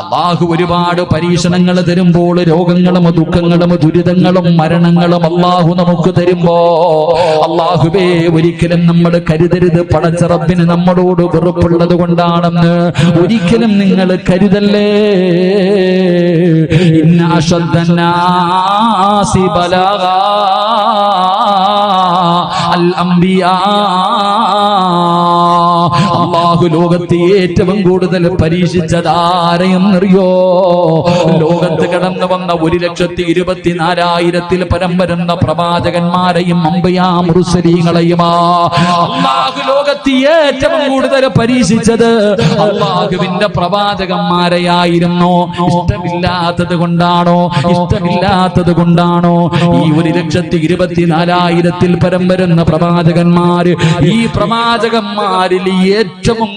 അള്ളാഹു ഒരുപാട് പരീക്ഷണങ്ങൾ തരുമ്പോൾ രോഗങ്ങളും ദുഃഖങ്ങളും ദുരിതങ്ങളും മരണങ്ങളും അള്ളാഹു നമുക്ക് തരുമ്പോ അള്ളാഹുവേ ഒരിക്കലും നമ്മൾ കരുതരുത്. പടച്ചറപ്പിന് നമ്മളോട് വെറുപ്പുള്ളത് കൊണ്ടാണെന്ന് ഒരിക്കലും നിങ്ങൾ കരുതല്ലേ? അൽ അള്ളാഹു ലോകത്തെ ഏറ്റവും കൂടുതൽ പരീക്ഷിച്ചത് ആരെയും അറിയോ ലോകത്ത് കടന്നു വന്ന ഒരു ലക്ഷത്തി ഇരുപത്തിനാലായിരത്തിൽ പരം വരുന്ന പ്രവാചകന്മാരെയും അമ്പയാ അള്ളാഹു ലോകത്തെ ഏറ്റവും കൂടുതൽ പരീക്ഷിച്ചത് അള്ളാഹുവിന്റെ പ്രവാചകന്മാരെയായിരുന്നു. ഇഷ്ടമില്ലാത്തത് കൊണ്ടാണോ? ഇഷ്ടമില്ലാത്തത് കൊണ്ടാണോ? ഈ ഒരു ലക്ഷത്തി ഇരുപത്തിനാലായിരത്തിൽ പരം വരുന്ന പ്രവാചകന്മാര് ഈ പ്രവാചകന്മാരിൽ ഏറ്റവും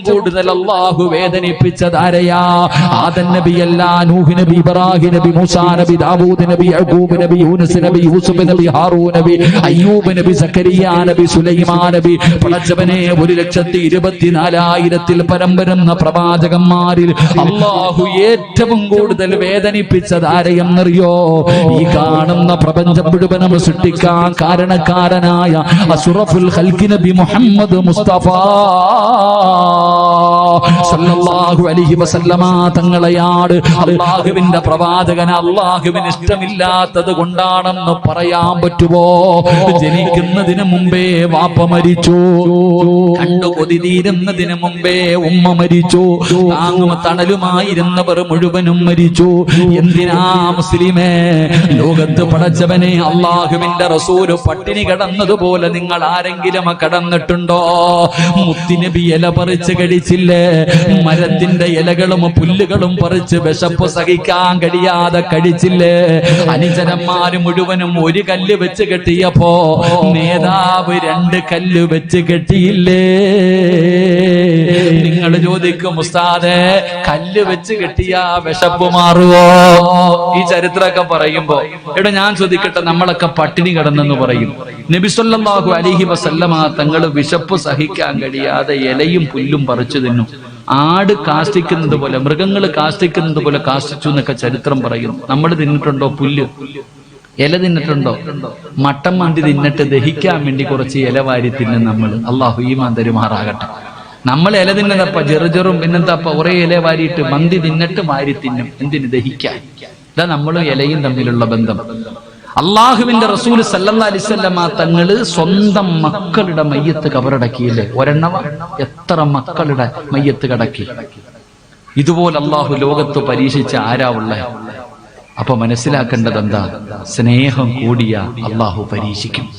കൂടുതൽ അള്ളാഹു വേദനിപ്പിച്ചത് ആരെയാ? ആദൻ നബി അല്ല നൂഹ് നബി ഇബ്രാഹിം നബി മൂസാ നബി ദാവൂദ് നബി യഹൂബ് നബി യൂനുസ് നബി യൂസുഫ് നബി ഹാറൂ നബി അയ്യൂബ് നബി സക്കരിയ നബി സുലൈമാൻ നബി പടച്ചവനെ ഒരു ലക്ഷത്തി ഇരുപത്തിനാലായിരത്തിൽ പരം വരുന്ന പ്രവാചകന്മാരിൽ അള്ളാഹു ഏറ്റവും കൂടുതൽ വേദനിപ്പിച്ചത് ആരെയെന്നറിയോ? ഈ കാണുന്ന പ്രപഞ്ചം മുഴുവനും സൃഷ്ടിക്കാൻ കാരണക്കാരനായ അസുറഫുൽ ഹൽക്കി നബി മുഹമ്മദ് മുസ്തഫ. അള്ളാഹുവിന്റെ പ്രവാചകൻ അള്ളാഹുവിന് ഇഷ്ടമില്ലാത്തത് കൊണ്ടാണെന്ന് പറയാൻ പറ്റുമോ ജനിക്കുന്നതിന് മുമ്പേ വാപ്പ മരിച്ചു. കണ്ടു കൊതി തീരുന്നതിന് മുമ്പേ ഉമ്മ മരിച്ചു. താങ്ങും തണലുമായിരുന്നവർ മുഴുവനും മരിച്ചു. എന്തിനാ മുസ്ലിമേ? ലോകത്ത് പടച്ചവനെ അള്ളാഹുവിന്റെ റസൂൽ പട്ടിണി കടന്നതുപോലെ നിങ്ങൾ ആരെങ്കിലും കടന്നിട്ടുണ്ടോ? മുത്തിനബി ഇല പറിച്ച് കഴിച്ചില്ലേ മരത്തിന്റെ ഇലകളും പുല്ലുകളും പറിച്ച് വിശപ്പ് സഹിക്കാൻ കഴിയാതെ കഴിച്ചില്ലേ അനുജനന്മാര് മുഴുവനും ഒരു കല്ല് വെച്ച് കെട്ടിയപ്പോ നേതാവ് രണ്ട് കല്ല് വെച്ച് കെട്ടിയില്ലേ? നിങ്ങൾ ചോദിക്കും ഉസ്താദെ കല്ല് വെച്ച് കെട്ടിയ വിശപ്പ് മാറുവോ? ഈ ചരിത്രമൊക്കെ പറയുമ്പോ ഇവിടെ ഞാൻ ചോദിക്കട്ടെ നമ്മളൊക്കെ പട്ടിണി കിടന്നെന്ന് പറയും. നബിസ്വല്ലാഹു അലിഹി വസല്ലമ തങ്ങൾ വിശപ്പ് സഹിക്കാൻ കഴിയാതെ ഇലയും പുല്ലും പറിച്ചു തിന്നു. ആട് കാഷ്ടിക്കുന്നത് പോലെ മൃഗങ്ങൾ കാഷ്ടിക്കുന്നത് പോലെ കാഷ്ടിച്ചു എന്നൊക്കെ ചരിത്രം പറയുന്നു നമ്മൾ തിന്നിട്ടുണ്ടോ പുല്ല്? ഇല തിന്നിട്ടുണ്ടോ? മട്ടം മന്തി തിന്നിട്ട് ദഹിക്കാൻ വേണ്ടി കുറച്ച് ഇല വാരി തിന്നും നമ്മൾ അള്ളാഹു ഈമാൻ തരുമാറാകട്ടെ. നമ്മൾ ഇല തിന്നതപ്പ ചെറുചെറും പിന്നെന്താപ്പ ഒരേ ഇല വാരിയിട്ട് മന്തി തിന്നിട്ട് വാരി തിന്നും. എന്തിന് ദഹിക്കാൻ? ഇതാ നമ്മളും ഇലയും തമ്മിലുള്ള ബന്ധം. അള്ളാഹുവിന്റെ റസൂൽ സല്ലല്ലാ തങ്ങൾ സ്വന്തം മക്കളുടെ മയ്യത്ത് കബറടക്കിയില്ലേ? ഒരെണ്ണവ? എത്ര മക്കളുടെ മയ്യത്ത് കടക്കി? ഇതുപോലെ അള്ളാഹു ലോകത്ത് പരീക്ഷിച്ച ആരാ ഉള്ള? അപ്പൊ മനസ്സിലാക്കേണ്ടത് എന്താ സ്നേഹം കൂടിയ അള്ളാഹു പരീക്ഷിക്കും.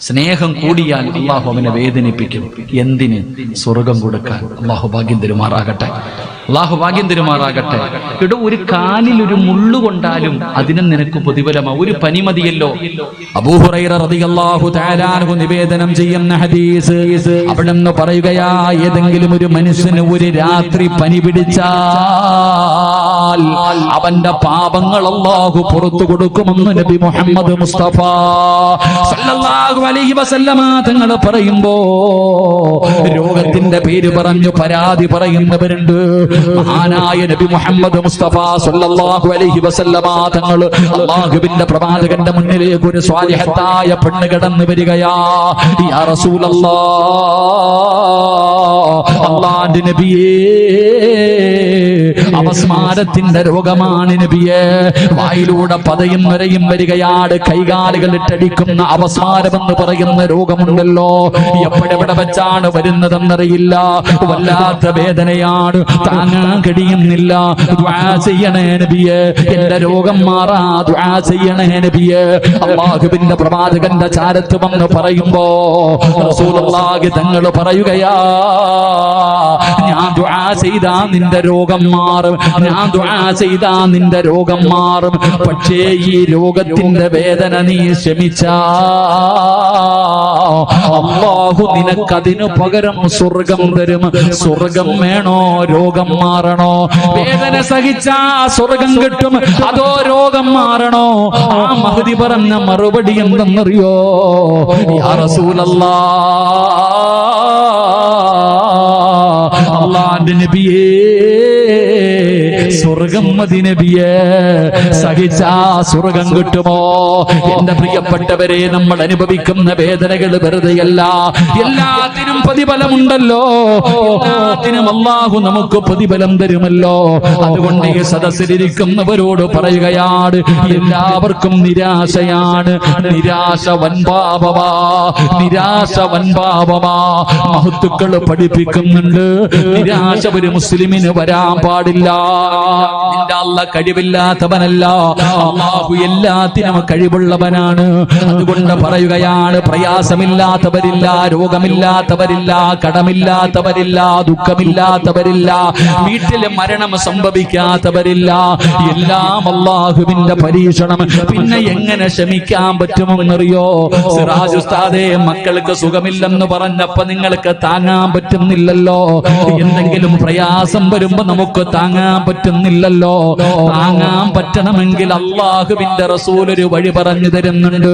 സ്നേഹം കൂടിയാൽ അള്ളാഹു അവനെ വേദനിപ്പിക്കും. എന്തിന്? സ്വർഗം കൊടുക്കാൻ. അള്ളാഹു ഭാഗ്യം തരുമാറാകട്ടെ. അള്ളാഹു ഭാഗ്യം തരുമാറാകട്ടെ. ഇട ഒരു കാലിൽ ഒരു മുള്ളു കൊണ്ടാലും അതിനും നിനക്ക് പ്രതിഫലമാ. ഒരു പനിമതിയല്ലോ നിവേദനം ചെയ്യുന്ന ഹദീസ് അവിടെ നിന്ന് പറയുകയാ ഏതെങ്കിലും ഒരു മനുഷ്യന് ഒരു രാത്രി പനി പിടിച്ചാൽ അവന്റെ പാപങ്ങൾ അള്ളാഹു പുറത്തു കൊടുക്കുമെന്ന് നബി മുഹമ്മദ് മുസ്തഫ സല്ലല്ലാഹു അലൈഹി വസല്ലമ തങ്ങൾ പറയുമ്പോ രോഗത്തിന്റെ പേര് പറഞ്ഞു പരാതി പറയുന്നവരുണ്ട്. മഹാനായ നബി മുഹമ്മദ് മുസ്തഫ സല്ലല്ലാഹു അലൈഹി വസല്ലമ തങ്ങൾ അള്ളാഹുവിന്റെ പ്രവാചകന്റെ മുന്നിലേക്ക് ഒരു സ്വാലിഹത്തായ പെണ്ണ് കിടന്നു വരികയാ. യാ അള്ളാന്റെ നബിയേ അപസ്മാരത്തിന്റെ രോഗമാണ് നബിയെ. വായിലൂടെ പതയും വരയും വരികയാട് കൈകാലുകൾ ഇട്ടടിക്കുന്ന അപസ്മാരം എന്ന് പറയുന്ന രോഗമുണ്ടല്ലോ. എപ്പോഴെവിടെ വെച്ചാണ് വരുന്നതെന്നറിയില്ല. വല്ലാത്ത വേദനയാണ്. താങ്ങാൻ കഴിയുന്നില്ല. ചെയ്യണേ നബിയെ. എന്റെ രോഗം മാറാ. ചെയ്യണേ നബിയെ. അള്ളാഹുബിന്റെ പ്രവാചകന്റെ ചാരത്ത് വന്ന് പറയുമ്പോ തങ്ങൾ പറയുകയാ ഞാൻ ചെയ്താ നിന്റെ രോഗം മാറും. ഞാൻ ദ്വാ ചെയ്താ നിന്റെ രോഗം മാറും. പക്ഷേ ഈ രോഗത്തിന്റെ വേദന നീ ശമിച്ചാ അള്ളാഹു നിനക്കതിനു പകരം സ്വർഗം തരും. സ്വർഗം വേണോ? രോഗം മാറണോ? വേദന സഹിച്ചാ സ്വർഗം കിട്ടും. അതോ രോഗം മാറണോ? ആ മഹതി പറഞ്ഞ മറുപടി എന്തെന്നറിയോ? റസൂലല്ലാ. അള്ളാന്റെ നബിയേ. സ്വർഗം മതി നബിയെ. സഹിച്ചാ സ്വർഗം കിട്ടുമോ? എന്റെ പ്രിയപ്പെട്ടവരെ നമ്മൾ അനുഭവിക്കുന്ന വേദനകൾ വെറുതെയല്ല. എല്ലാത്തിനും പ്രതിഫലമുണ്ടല്ലോ. എല്ലാത്തിനും അള്ളാഹു നമുക്ക് പ്രതിഫലം തരുമല്ലോ. അതുകൊണ്ട് ഈ സദസ്സിലിരിക്കുന്നവരോട് പറയുകയാണ് എല്ലാവർക്കും നിരാശയാണ്. നിരാശ വൻപാപമാ നിരാശ വൻപാപമാ മഹത്തുക്കൾ പഠിപ്പിക്കുന്നുണ്ട്. നിരാശ ഒരു മുസ്ലിമിന് വരാൻ പാടില്ല. നിന്റെ അല്ല കഴിവില്ലാത്തവനല്ല. അള്ളാഹു എല്ലാത്തിനും കഴിവുള്ളവനാണ്. അതുകൊണ്ട് പറയുകയാണ് പ്രയാസമില്ലാത്തവരില്ല രോഗമില്ലാത്തവരില്ല കടമില്ലാത്തവരില്ല ദുഃഖമില്ലാത്തവരില്ല വീട്ടിലെ മരണം സംഭവിക്കാത്തവരില്ല. എല്ലാം അള്ളാഹുവിന്റെ പരീക്ഷണം. പിന്നെ എങ്ങനെ ക്ഷമിക്കാൻ പറ്റുമെന്നറിയോ? സിറാജ് ഉസ്താദേ മക്കൾക്ക് സുഖമില്ലെന്ന് പറഞ്ഞപ്പോ നിങ്ങൾക്ക് താങ്ങാൻ പറ്റുന്നില്ലല്ലോ. എന്തെങ്കിലും പ്രയാസം വരുമ്പോ നമുക്ക് താങ്ങാൻ പറ്റുന്നില്ലല്ലോ താങ്ങാൻ പറ്റണമെങ്കിൽ അള്ളാഹുവിന്റെ റസൂൽ ഒരു വഴി പറഞ്ഞു തരുന്നുണ്ട്.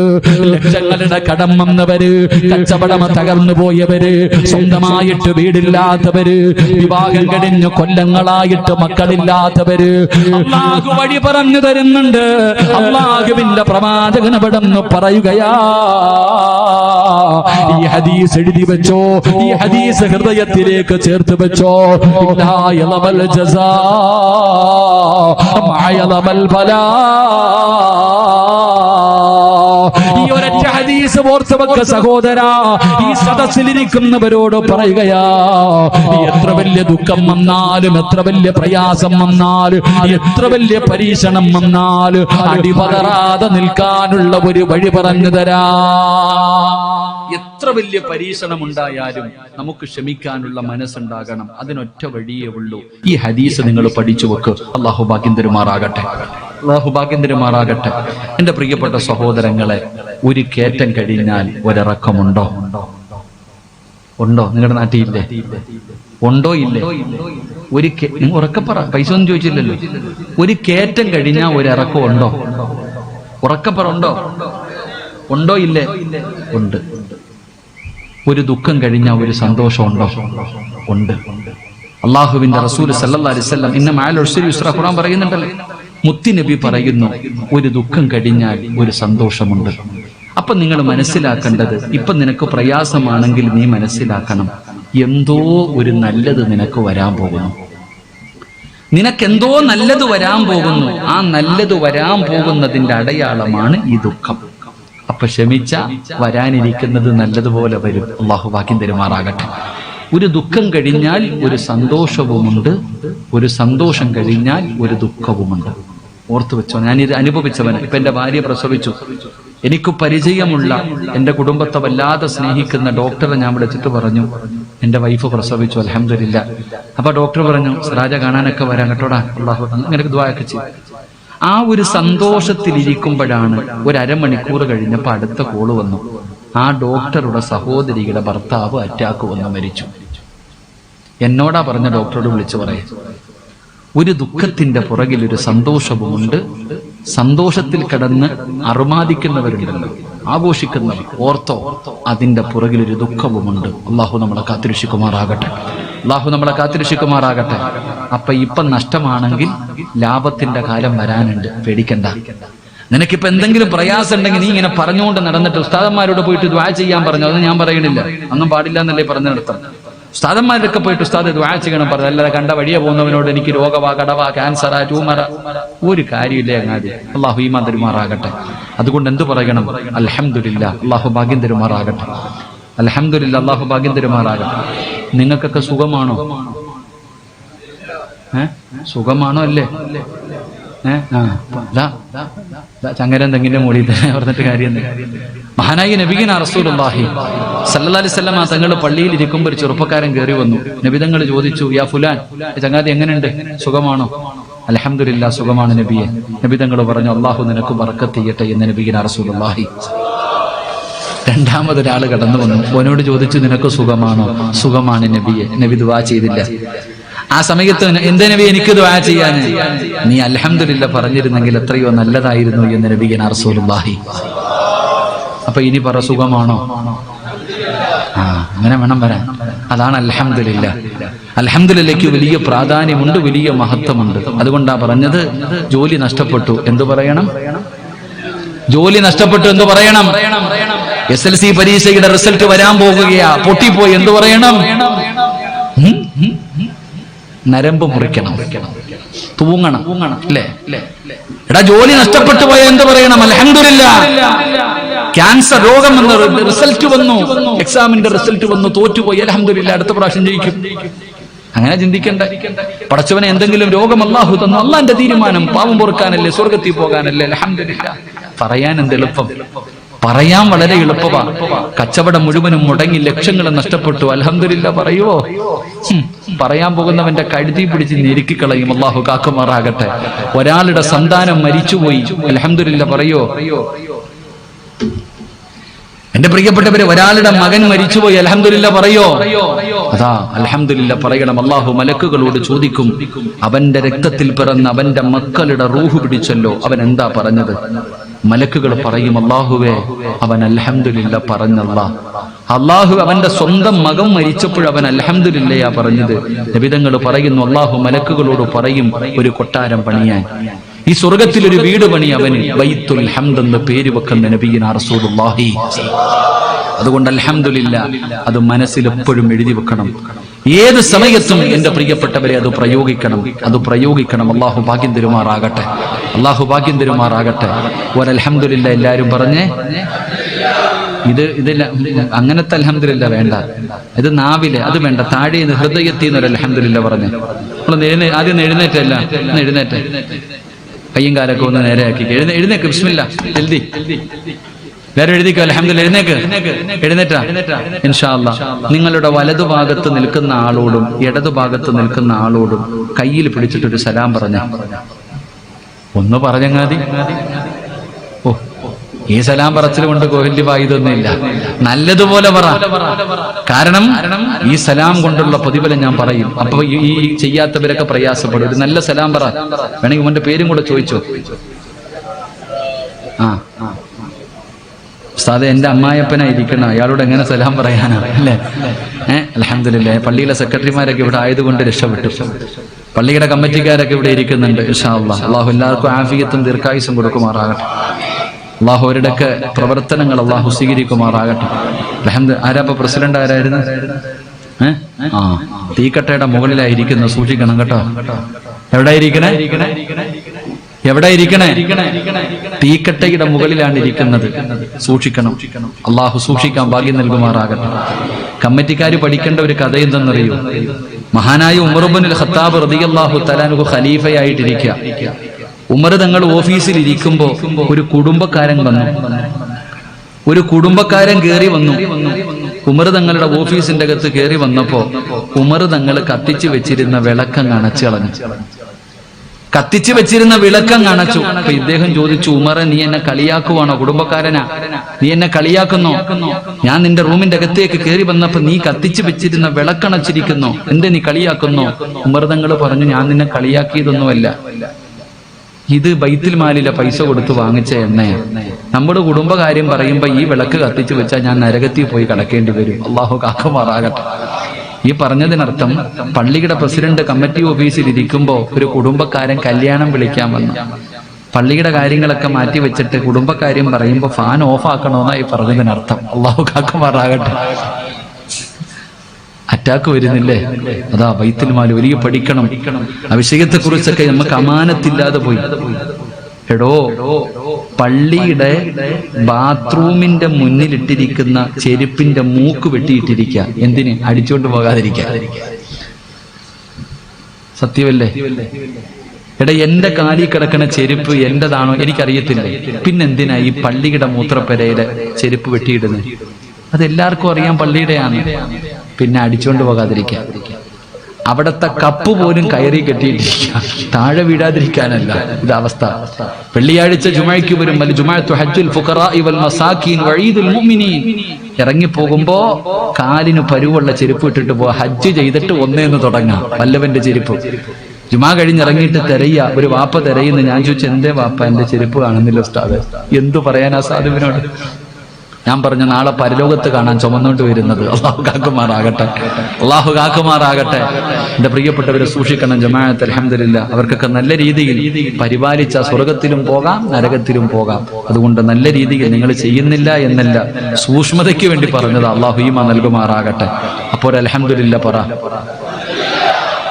ലക്ഷങ്ങളുടെ കടം വന്നവര് കച്ചവടം തകർന്നു പോയവര് സ്വന്തമായിട്ട് വീടില്ലാത്തവര് വിവാഹം കഴിഞ്ഞു കൊല്ലങ്ങളായിട്ട് മക്കളില്ലാത്തവര്. അള്ളാഹു വഴി പറഞ്ഞു തരുന്നുണ്ട്. അള്ളാഹുവിന്റെ പ്രവാചകൻ അവിടെ നിന്ന് പറയുകയാ ഈ ഹദീസ് എഴുതി വെച്ചോ ഈ ഹദീസ് ഹൃദയത്തിലേക്ക് ചേർത്ത് വെച്ചോ. ഇല്ലാ ജസാ. മാ യളമൽ ബലാ ഈ ഒരൊറ്റ ഹദീസ് ഓർത്ത് വെക്ക സഹോദരാ. ഈ സദസ്സിലിരിക്കുന്നവരോട് പറയുകയാ എത്ര വലിയ ദുഃഖം വന്നാലും എത്ര വലിയ പ്രയാസം വന്നാലും എത്ര വലിയ പരീക്ഷണം വന്നാലും അടിപതറാതെ നിൽക്കാനുള്ള ഒരു വഴി പറഞ്ഞു തരാ. എത്ര വലിയ പരീക്ഷണം ഉണ്ടായാലും നമുക്ക് ക്ഷമിക്കാനുള്ള മനസ്സുണ്ടാകണം. അതിനൊറ്റ വഴിയേ ഉള്ളൂ. ഈ ഹദീസ് നിങ്ങൾ പഠിച്ചു വെക്ക്. അള്ളാഹു ഭാഗ്യം തരുമാറാകട്ടെ. അള്ളാഹു ഭാഗ്യം തരുമാറാകട്ടെ. എന്റെ പ്രിയപ്പെട്ട സഹോദരങ്ങളെ ഒരു കയറ്റം കഴിഞ്ഞാൽ ഒരിറക്കമുണ്ടോ? ഉണ്ടോ? നിങ്ങളുടെ നാട്ടിലില്ലേ? ഉണ്ടോ ഇല്ലേ? ഒരു ഉറക്കപ്പറ പൈസ ഒന്നും ചോദിച്ചില്ലല്ലോ. ഒരു കയറ്റം കഴിഞ്ഞാൽ ഒരിറക്കം ഉണ്ടോ? ഉറക്കപ്പറ ഉണ്ടോ? ഉണ്ടോ ഇല്ലേ? ഉണ്ട്. ഒരു ദുഃഖം കഴിഞ്ഞാൽ ഒരു സന്തോഷം ഉണ്ടോ? ഉണ്ട്. അള്ളാഹുവിന്റെ റസൂൽ സല്ലാ അലൈഹി വസല്ലം ഇന്ന യുസ്ര ഖുർആൻ പറയുന്നുണ്ടല്ലോ. മുത്തി നബി പറയുന്നു ഒരു ദുഃഖം കഴിഞ്ഞാൽ ഒരു സന്തോഷമുണ്ട്. അപ്പൊ നിങ്ങൾ മനസ്സിലാക്കേണ്ടത് ഇപ്പൊ നിനക്ക് പ്രയാസമാണെങ്കിൽ നീ മനസ്സിലാക്കണം എന്തോ ഒരു നല്ലത് നിനക്ക് വരാൻ പോകുന്നു. നിനക്കെന്തോ നല്ലത് വരാൻ പോകുന്നു. ആ നല്ലത് വരാൻ പോകുന്നതിന്റെ അടയാളമാണ് ഈ ദുഃഖം. അപ്പൊ ക്ഷമിച്ച വരാനിരിക്കുന്നത് നല്ലതുപോലെ വരും. അള്ളാഹു വാക്യം തെരുമാറാകട്ടെ. ഒരു ദുഃഖം കഴിഞ്ഞാൽ ഒരു സന്തോഷവുമുണ്ട് ഒരു സന്തോഷം കഴിഞ്ഞാൽ ഒരു ദുഃഖവുമുണ്ട്. ഓർത്തു വെച്ചോ. ഞാൻ ഞാനിത് അനുഭവിച്ചവന്. ഇപ്പൊ എന്റെ ഭാര്യ പ്രസവിച്ചു. എനിക്ക് പരിചയമുള്ള എന്റെ കുടുംബത്തെ വല്ലാതെ സ്നേഹിക്കുന്ന ഡോക്ടറെ ഞാൻ വിളിച്ചിട്ട് പറഞ്ഞു. എന്റെ വൈഫ് പ്രസവിച്ചു അലഹമില്ല അപ്പൊ ഡോക്ടർ പറഞ്ഞു സിറാജ കാണാനൊക്കെ വരാൻ കേട്ടോടാ അള്ളാഹു അങ്ങനെ ദ്വായൊക്കെ ചെയ്യും. ആ ഒരു സന്തോഷത്തിലിരിക്കുമ്പോഴാണ് ഒരു അരമണിക്കൂർ കഴിഞ്ഞപ്പോൾ അടുത്ത കോൾ വന്നു. ആ ഡോക്ടറുടെ സഹോദരിയുടെ ഭർത്താവ് അറ്റാക്ക് വന്ന് മരിച്ചു. എന്നോടാ പറഞ്ഞ ഡോക്ടറോട് വിളിച്ചു പറയാം. ഒരു ദുഃഖത്തിന്റെ പുറകിൽ ഒരു സന്തോഷവുമുണ്ട്. സന്തോഷത്തിൽ കിടന്ന് അറുമാദിക്കുന്നവരുണ്ടല്ലോ. ആഘോഷിക്കുന്നവർ ഓർത്തോ അതിന്റെ പുറകിൽ ഒരു ദുഃഖവുമുണ്ട്. അള്ളാഹു നമ്മളെ കാത്തിരക്ഷിക്കുമാറാകട്ടെ. അള്ളാഹു നമ്മളെ കാത്തിരക്ഷിക്കുമാറാകട്ടെ. അപ്പൊ ഇപ്പൊ നഷ്ടമാണെങ്കിൽ ലാഭത്തിന്റെ കാലം വരാനുണ്ട്. പേടിക്കണ്ട. നിനക്കിപ്പോ എന്തെങ്കിലും പ്രയാസം ഉണ്ടെങ്കിൽ നീ ഇങ്ങനെ പറഞ്ഞുകൊണ്ട് നടന്നിട്ട് ഉസ്താദന്മാരോട് പോയിട്ട് ദ്വാ ചെയ്യാൻ പറഞ്ഞു? അത് ഞാൻ പറയണില്ല. അന്നും പാടില്ല എന്നല്ലേ പറഞ്ഞിടത്തം ഉസ്താദന്മാരൊക്കെ പോയിട്ട് ഉസ്താദ് ദ്വാ ചെയ്യണം പറഞ്ഞു. അല്ലാതെ കണ്ട വഴിയെ പോകുന്നവനോട് എനിക്ക് രോഗവാ കടവാ ക്യാൻസറാ ട്യൂമറ ഒരു കാര്യമില്ല അങ്ങാതി അള്ളാഹു ഈമാൻ തരുമാറാകട്ടെ അതുകൊണ്ട് എന്ത് പറയണം? അലഹമില്ല അള്ളാഹു ഭാഗ്യം തരുമാറാകട്ടെ. അൽഹംദുലില്ല അള്ളാഹു ഭാഗ്യം തരുമാറാകട്ടെ. നിങ്ങൾക്കൊക്കെ സുഖമാണോ? സുഖമാണോ അല്ലേ? തെങ്ങിന്റെ മുകളിൽ തന്നെ പറഞ്ഞിട്ട് കാര്യം? മഹാനായി നബിഗിന റസൂലുള്ളാഹി സല്ലി അലൈഹി വസല്ലം തങ്ങൾ പള്ളിയിൽ ഇരിക്കുമ്പോൾ ഒരു ചെറുപ്പക്കാരൻ കയറി വന്നു. നബിതങ്ങൾ ചോദിച്ചു യാ ഫുലാൻ ചങ്ങാതി എങ്ങനെയുണ്ട്? സുഖമാണോ? അലഹമില്ല സുഖമാണ് നബിയെ. നബിതങ്ങൾ പറഞ്ഞു അള്ളാഹു നിനക്ക് ബർക്കത്ത് എന്ന് എന്ന് നബിഗിന റസൂലുള്ളാഹി. രണ്ടാമതൊരാൾ കടന്നു വന്നു. ഓനോട് ചോദിച്ചു നിനക്ക് സുഖമാണോ? സുഖമാണ് നബിയെ. നബി ദുവാ ചെയ്തില്ല. ആ സമയത്ത് എന്താ നബി എനിക്ക് ദുആ ചെയ്യാൻ? നീ അൽഹംദുലില്ല പറഞ്ഞിരുന്നെങ്കിൽ എത്രയോ നല്ലതായിരുന്നു എന്ന് നബിഗൻ അറസൂലുള്ളാഹി അപ്പൊ ഇനി പറ സുഖമാണോ? ആ അങ്ങനെ വേണം വരാൻ. അതാണ് അൽഹംദുലില്ല. അൽഹംദുലില്ലയ്ക്ക് വലിയ പ്രാധാന്യമുണ്ട് വലിയ മഹത്വമുണ്ട്. അതുകൊണ്ടാ പറഞ്ഞത് ജോലി നഷ്ടപ്പെട്ടു. എന്തു പറയണം? ജോലി നഷ്ടപ്പെട്ടു എന്ന് പറയണം? എസ് എൽ സി പരീക്ഷയുടെ റിസൾട്ട് വരാൻ പോകുകയാ. പൊട്ടിപ്പോയി എന്തു പറയണം? നരമ്പ് മുറിക്കണം. തൂങ്ങണം. അല്ലേ എടാ ജോലി നഷ്ടപ്പെട്ടു പോയ എന്ത് പറയണം? അലഹമില്ല ക്യാൻസർ രോഗം എന്ന റിസൾട്ട് വന്നു എക്സാമിന്റെ റിസൾട്ട് വന്നു തോറ്റുപോയി അലഹമില്ല അടുത്ത പ്രാവശ്യം ജയിക്കും. അങ്ങനെ ചിന്തിക്കണ്ട. പടച്ചവനെ എന്തെങ്കിലും രോഗം അള്ളാഹു തന്നു. അള്ളാന്റെ തീരുമാനം. പാവം പൊറുക്കാനല്ലേ? സ്വർഗത്തിൽ പോകാനല്ലേ? അലഹമില്ല പറയാൻ എന്ത് എളുപ്പം? പറയാൻ വളരെ എളുപ്പമാണ് കച്ചവടം മുഴുവനും മുടങ്ങി ലക്ഷങ്ങൾ നഷ്ടപ്പെട്ടു. അലഹമില്ല പറയുവോ? പറയാൻ പോകുന്നവന്റെ കഴുതി പിടിച്ച് ഞെരുക്കിക്കളയും. അള്ളാഹു കാക്കുമാറാകട്ടെ. ഒരാളുടെ സന്താനം മരിച്ചുപോയി. അലഹമില്ല പറയോ എന്റെ പ്രിയപ്പെട്ടവരെ ഒരാളുടെ മകൻ മരിച്ചുപോയി അലഹമില്ല പറയോ? അതാ അലഹമില്ല പറയണം. അള്ളാഹു മലക്കുകളോട് ചോദിക്കും അവന്റെ രക്തത്തിൽ പിറന്ന അവന്റെ മക്കളുടെ റൂഹ് പിടിച്ചല്ലോ. അവൻ എന്താ പറഞ്ഞത്? മലക്കുകൾ പറയും അള്ളാഹുവേ അവൻ അലഹമില്ല പറഞ്ഞല്ല. അള്ളാഹു അവന്റെ സ്വന്തം മകൻ മരിച്ചപ്പോഴവൻ അലഹമില്ലയാ പറഞ്ഞത്. നബിതങ്ങൾ പറയുന്നു അള്ളാഹു മലക്കുകളോട് പറയും ഒരു കൊട്ടാരം പണിയാൻ. ഈ സ്വർഗത്തിൽ ഒരു വീട് പണി അവന്. ബൈത്തുൽ ഹംദ് എന്ന് പേര് വെക്കുന്ന നബീന റസൂലുള്ളാഹി. അതുകൊണ്ട് അൽഹംദുലില്ല അത് മനസ്സിൽ എപ്പോഴും എഴുതി വെക്കണം. ഏത് സമയത്തും എന്റെ പ്രിയപ്പെട്ടവരെ അത് പ്രയോഗിക്കണം. അത് പ്രയോഗിക്കണം. അള്ളാഹു ഭാഗ്യം തരുമാറാകട്ടെ. അള്ളാഹു ഭാഗ്യം തരുമാറാകട്ടെ. ഒരൽഹംദുലില്ല എല്ലാരും പറഞ്ഞേ ഇത് ഇതില്ല അങ്ങനത്തെ അലഹമില്ല വേണ്ട. ഇത് നാവിലെ അത് വേണ്ട. താഴെ ഹൃദയത്തിൽ നിന്ന് ഒരു അലഹമില്ല പറഞ്ഞേ. നമ്മൾ ആദ്യം എഴുന്നേറ്റല്ല. എഴുന്നേറ്റ്. കയ്യും കാലൊക്കെ ഒന്ന് നേരെയാക്കി എഴുന്നേ എഴുന്നേക്ക് ബിസ്മില്ല. എഴുതി. വേറെ എഴുതിക്കോ അലഹമ്മദ് എഴുന്നേക്ക്. എഴുന്നേറ്റാ. ഇൻഷാ അല്ലാ നിങ്ങളുടെ വലതുഭാഗത്ത് നിൽക്കുന്ന ആളോടും ഇടതുഭാഗത്ത് നിൽക്കുന്ന ആളോടും കയ്യിൽ പിടിച്ചിട്ടൊരു സലാം പറഞ്ഞ. ഒന്ന് പറഞ്ഞങ്ങാതി. ഓ. ഈ സലാം പറച്ചിൽ കൊണ്ട് കോഹല്യമായി ഇതൊന്നുമില്ല നല്ലതുപോലെ പറ. കാരണം ഈ സലാം കൊണ്ടുള്ള പ്രതിഫലം ഞാൻ പറയും. അപ്പൊ ഈ ചെയ്യാത്തവരൊക്കെ പ്രയാസപ്പെടും. ഒരു നല്ല സലാം പറ. വേണമെങ്കിൽ അവന്റെ പേരും കൂടെ ചോദിച്ചോ? ആ. ആ എന്റെ എന്റെ അമ്മായപ്പനാ ഇരിക്കണം അയാളോട് എങ്ങനെ സലാം പറയാനാ? അല്ലേ? ഏഹ് അലഹമില്ല പള്ളിയിലെ സെക്രട്ടറിമാരൊക്കെ ഇവിടെ ആയതുകൊണ്ട് രക്ഷപ്പെട്ടു. പള്ളിയുടെ കമ്മിറ്റിക്കാരൊക്കെ ഇവിടെ ഇരിക്കുന്നുണ്ട് ഇൻഷാ അള്ളാഹ് അള്ളാഹു എല്ലാവർക്കും ആഫിയത്തും ദീർഘായുസും കൊടുക്കുമാറാകട്ടെ. അള്ളാഹു അവരുടെയൊക്കെ പ്രവർത്തനങ്ങൾ അള്ളാഹു സ്വീകരിക്കുമാറാകട്ടെ. അലഹമ്മദ് ആരാപ്പ പ്രസിഡന്റ് ആരായിരുന്നു? ഏഹ് ആ തീക്കട്ടയുടെ മുകളിലായിരിക്കുന്നു സൂക്ഷിക്കണം കേട്ടോ. എവിടെ ഇരിക്കണേ? എവിടെ ഇരിക്കണേ? തീക്കട്ടയുടെ മുകളിലാണ് ഇരിക്കുന്നത്. സൂക്ഷിക്കണം. അള്ളാഹു സൂക്ഷിക്കാൻ ഭാഗ്യം നൽകുമാറാകട്ടെ. കമ്മിറ്റിക്കാർ പഠിക്കേണ്ട ഒരു കഥ എന്തെന്നറിയോ? മഹാനായ ഉമർബുൽ ഖത്താബ് അള്ളാഹു തലാനുഹു ഖലീഫയായിട്ടിരിക്കുക ഉമർ തങ്ങൾ ഓഫീസിൽ ഇരിക്കുമ്പോ ഒരു കുടുംബക്കാരൻ വന്നു. ഒരു കുടുംബക്കാരൻ കയറി വന്നു. ഉമർ തങ്ങളുടെ ഓഫീസിന്റെ അകത്ത് കയറി വന്നപ്പോ ഉമർ തങ്ങൾ കത്തിച്ചു വെച്ചിരുന്ന വിളക്കം അണച്ചളഞ്ഞു കത്തിച്ചു വെച്ചിരുന്ന വിളക്കം അണച്ചു. അപ്പൊ ഇദ്ദേഹം ചോദിച്ചു ഉമറെ നീ എന്നെ കളിയാക്കുവാണോ? കുടുംബക്കാരനാ? നീ എന്നെ കളിയാക്കുന്നു? ഞാൻ നിന്റെ റൂമിന്റെ അകത്തേക്ക് കയറി വന്നപ്പോ നീ കത്തിച്ചു വെച്ചിരുന്ന വിളക്കണച്ചിരിക്കുന്നു? എന്തേ നീ കളിയാക്കുന്നു? ഉമർ തങ്ങൾ പറഞ്ഞു ഞാൻ നിന്നെ കളിയാക്കിയതൊന്നുമല്ല. ഇത് ബൈത്തിൽ മാലിലെ പൈസ കൊടുത്ത് വാങ്ങിച്ച എണ്ണയാണ് നമ്മുടെ കുടുംബകാര്യം പറയുമ്പോൾ ഈ വിളക്ക് കത്തിച്ചു വെച്ചാൽ ഞാൻ നരകത്തിൽ പോയി കിടക്കേണ്ടി വരും. അള്ളാഹു കാക്കുമാറാകട്ടെ. ഈ പറഞ്ഞതിനർത്ഥം പള്ളിയുടെ പ്രസിഡന്റ് കമ്മിറ്റി ഓഫീസിൽ ഇരിക്കുമ്പോൾ ഒരു കുടുംബക്കാരൻ കല്യാണം വിളിക്കാൻ വന്നു. പള്ളിയുടെ കാര്യങ്ങളൊക്കെ മാറ്റി വെച്ചിട്ട് കുടുംബക്കാര്യം പറയുമ്പോൾ ഫാൻ ഓഫ് ആക്കണമെന്നായി പറഞ്ഞതിനർത്ഥം. അള്ളാഹു കാക്കുമാറാകട്ടെ. അറ്റാക്ക് വരുന്നില്ലേ? അതാ വൈത്തിൽ മാൽ വലിയ പഠിക്കണം. ആ വിഷയത്തെക്കുറിച്ചൊക്കെ നമുക്ക് അമാനത്തില്ലാതെ പോയി. എടോ പള്ളിയുടെ ബാത്റൂമിന്റെ മുന്നിലിട്ടിരിക്കുന്ന ചെരുപ്പിന്റെ മൂക്ക് വെട്ടിയിട്ടിരിക്കുക എന്തിന്? അടിച്ചുകൊണ്ട് പോകാതിരിക്കാൻ സത്യമല്ലേ? എടാ എന്റെ കാലിൽ കിടക്കണ ചെരുപ്പ് എന്റേതാണോ? എനിക്കറിയത്തില്ല. പിന്നെന്തിനാ ഈ പള്ളിയുടെ മൂത്രപ്പെരയിലെ ചെരുപ്പ് വെട്ടിയിടുന്നത് അതെല്ലാവർക്കും അറിയാം പള്ളിയുടെയാണ് പിന്നെ അടിച്ചുകൊണ്ട് പോകാതിരിക്കാം അവിടത്തെ കപ്പ് പോലും കയറി കെട്ടിയിട്ടിരിക്കുക താഴെ വീഴാതിരിക്കാനല്ല ഇത് അവസ്ഥ. വെള്ളിയാഴ്ച ജുമാക്ക് വരും ജുമഅത്തു ഹജ്ജുൽ മുഅ്മിനീൻ. ഇറങ്ങി കാലിന് പരുവുള്ള ചെരുപ്പ് ഇട്ടിട്ട് പോ ഹജ്ജ് ചെയ്തിട്ട് ഒന്നേന്ന് തുടങ്ങാം. വല്ലവന്റെ ചെരുപ്പ്. ജുമാ കഴിഞ്ഞിറങ്ങിയിട്ട് തിരയ ഒരു വാപ്പ തിരയുന്നു. ഞാൻ ചോദിച്ചു എന്തേ വാപ്പ? എന്റെ ചെരുപ്പ് കാണുന്നില്ല ഉസ്താദ്. എന്തു പറയാനാ സാധുവിനോട്? ഞാൻ പറഞ്ഞ നാളെ പരലോകത്ത് കാണാൻ ചുമന്നുകൊണ്ട് വരുന്നത്. അള്ളാഹു കാക്കുമാറാകട്ടെ. അള്ളാഹു കാക്കുമാറാകട്ടെ. എന്റെ പ്രിയപ്പെട്ടവരെ സൂക്ഷിക്കണം ജമാഅത്ത് അലഹമില്ല അവർക്കൊക്കെ നല്ല രീതിയിൽ പരിപാലിച്ച സ്വർഗത്തിലും പോകാം നരകത്തിലും പോകാം. അതുകൊണ്ട് നല്ല രീതിയിൽ നിങ്ങൾ ചെയ്യുന്നില്ല എന്നല്ല സൂക്ഷ്മതയ്ക്ക് വേണ്ടി പറഞ്ഞത് അള്ളാഹു ഈമ നൽകുമാറാകട്ടെ. അപ്പോൾ അലഹമില്ല പറ.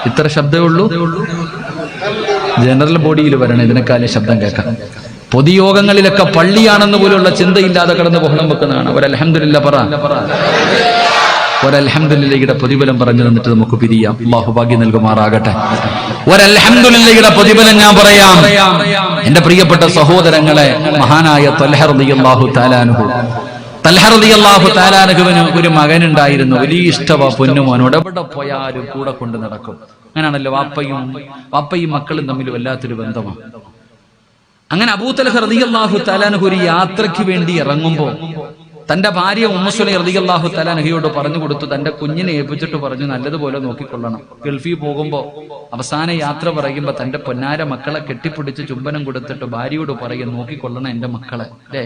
ഇത്ര ശബ്ദമേ ഉള്ളൂ? ജനറൽ ബോഡിയിൽ വരണം ഇതിനേക്കാളും ശബ്ദം കേൾക്കാം. പൊതുയോഗങ്ങളിലൊക്കെ പള്ളിയാണെന്ന് പോലുള്ള ചിന്തയില്ലാതെ കടന്ന് ബഹളം വെക്കുന്നതാണ്. ഒരലഹമില്ല പറ. ഒരൽഹംദുലില്ലയുടെ പ്രതിഫലം പറഞ്ഞു തന്നിട്ട് നമുക്ക് പിരിയാം. അള്ളാഹു ഭാഗ്യം നൽകുമാറാകട്ടെ. ഒരൽഹംദുലില്ലയുടെ പ്രതിഫലം ഞാൻ പറയാം. എന്റെ പ്രിയപ്പെട്ട സഹോദരങ്ങളെ മഹാനായ തൊലഹർദിയാഹു താലാനുഹു തൽഹർദിയാഹു താലാനുഹുവിന് ഒരു മകനുണ്ടായിരുന്നു. വലിയ ഇഷ്ടവാ പൊന്നുമോനോട് എവിടെ പോയാലും കൂടെ കൊണ്ട് നടക്കും. അങ്ങനെയാണല്ലോ വാപ്പയും വാപ്പയും മക്കളും തമ്മിൽ വല്ലാത്തൊരു ബന്ധമാണ് അങ്ങനെ അബൂത്തലഹ് റതിയല്ലാഹു തലാനഹു ഒരു യാത്രയ്ക്ക് വേണ്ടി ഇറങ്ങുമ്പോ തന്റെ ഭാര്യ ഉമ്മസുലി റതിയല്ലാഹു തലാനഹിയോട് പറഞ്ഞു കൊടുത്തു തന്റെ കുഞ്ഞിനെ ഏൽപ്പിച്ചിട്ട് പറഞ്ഞു നല്ലതുപോലെ നോക്കിക്കൊള്ളണം. ഗൾഫിൽ പോകുമ്പോ അവസാന യാത്ര പറയുമ്പോ തന്റെ പൊന്നാര മക്കളെ കെട്ടിപ്പിടിച്ച് ചുംബനം കൊടുത്തിട്ട് ഭാര്യയോട് പറയും നോക്കിക്കൊള്ളണം എന്റെ മക്കളെ. അല്ലേ?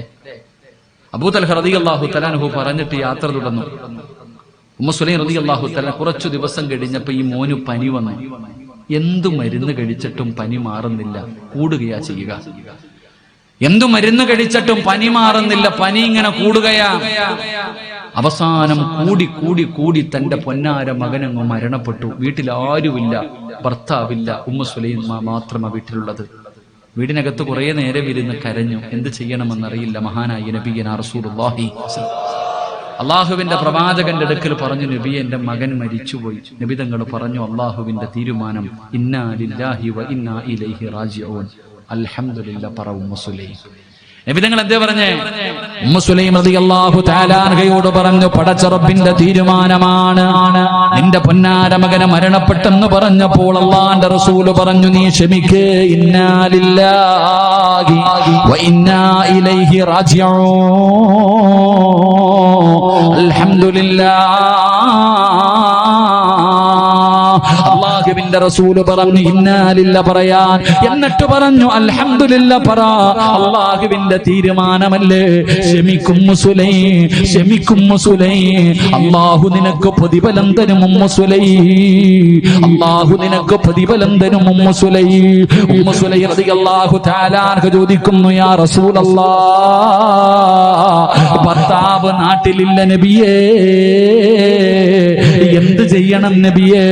അബൂത്തലഹ് റതിയല്ലാഹു തലാനഹു പറഞ്ഞിട്ട് യാത്ര തുടർന്നു. ഉമ്മസുലൈ റതി അള്ളാഹു തല കുറച്ചു ദിവസം കഴിഞ്ഞപ്പോ ഈ മോന് പനി വന്നു. എന്തു മരുന്ന് കഴിച്ചിട്ടും പനി മാറുന്നില്ല. കൂടുകയാ ചെയ്യുക. എന്തു മരുന്ന് കഴിച്ചിട്ടും പനി മാറുന്നില്ല. പനി ഇങ്ങനെ കൂടുകയാ. അവസാനം കൂടി കൂടി കൂടി തന്റെ പൊന്നാര മകനങ്ങ് മരണപ്പെട്ടു. വീട്ടിൽ ആരുമില്ല. ഭർത്താവില്ല. ഉമ്മ സുലൈമ മാത്രമാ വീട്ടിലുള്ളത്. വീടിനകത്ത് കുറെ നേരം ഇരുന്ന് കരഞ്ഞു. എന്ത് ചെയ്യണമെന്നറിയില്ല. മഹാനായ അറസൂർ റസൂലുള്ളാഹി. അള്ളാഹുവിന്റെ പ്രവാചകന്റെ അടുക്കൽ പറഞ്ഞു നബി എന്റെ മകൻ മരിച്ചുപോയി. നബി തങ്ങൾ പറഞ്ഞു അള്ളാഹുവിന്റെ തീരുമാനം ഇന്നാ ലില്ലാഹി വ ഇന്നാ ഇലൈഹി റാജിഊൻ. അൽഹംദുലില്ലാഹി പറവും ഉമ്മ സുലൈം നബി തങ്ങൾ എന്തേ പറഞ്ഞേ? ഉമ്മ സുലൈം റളിയല്ലാഹു തആലാൻഹയോട് പറഞ്ഞു പടച്ച റബ്ബിന്റെ തീരുമാനമാണ് നിന്റെ പൊന്നാര മകനെ മരണപ്പെട്ടെന്ന് പറഞ്ഞപ്പോൾ അള്ളാന്റെ റസൂൽ പറഞ്ഞു നീ ക്ഷമിക്ക്. ഇന്നാലില്ലാഹി വഇന്നാ ഇലൈഹി റാജിഊൻ. അൽഹംദുലില്ലാ അള്ളാഹുവിന്റെ റസൂൽ പറഞ്ഞു ഇന്നാലില്ല പറയാൻ. എന്നിട്ട് പറഞ്ഞു അൽഹംദുലില്ല പറ. അള്ളാഹുവിന്റെ തീരുമാനമല്ലേ? ക്ഷമിക്കും മുസുലൈ ക്ഷമിക്കും മുസുലൈ. അള്ളാഹു നിനക്ക് പ്രതിഫലം തരും മുസുലൈ? അള്ളാഹു നിനക്ക് പ്രതിഫലം തരും മുസുലൈ? മുസുലൈ റളിയല്ലാഹു തആലാൻഹു ചോദിക്കുന്നു യാ റസൂലല്ലാ ഭർത്താവ് നാട്ടിലില്ല നബിയേ എന്ത് ചെയ്യണം നബിയേ?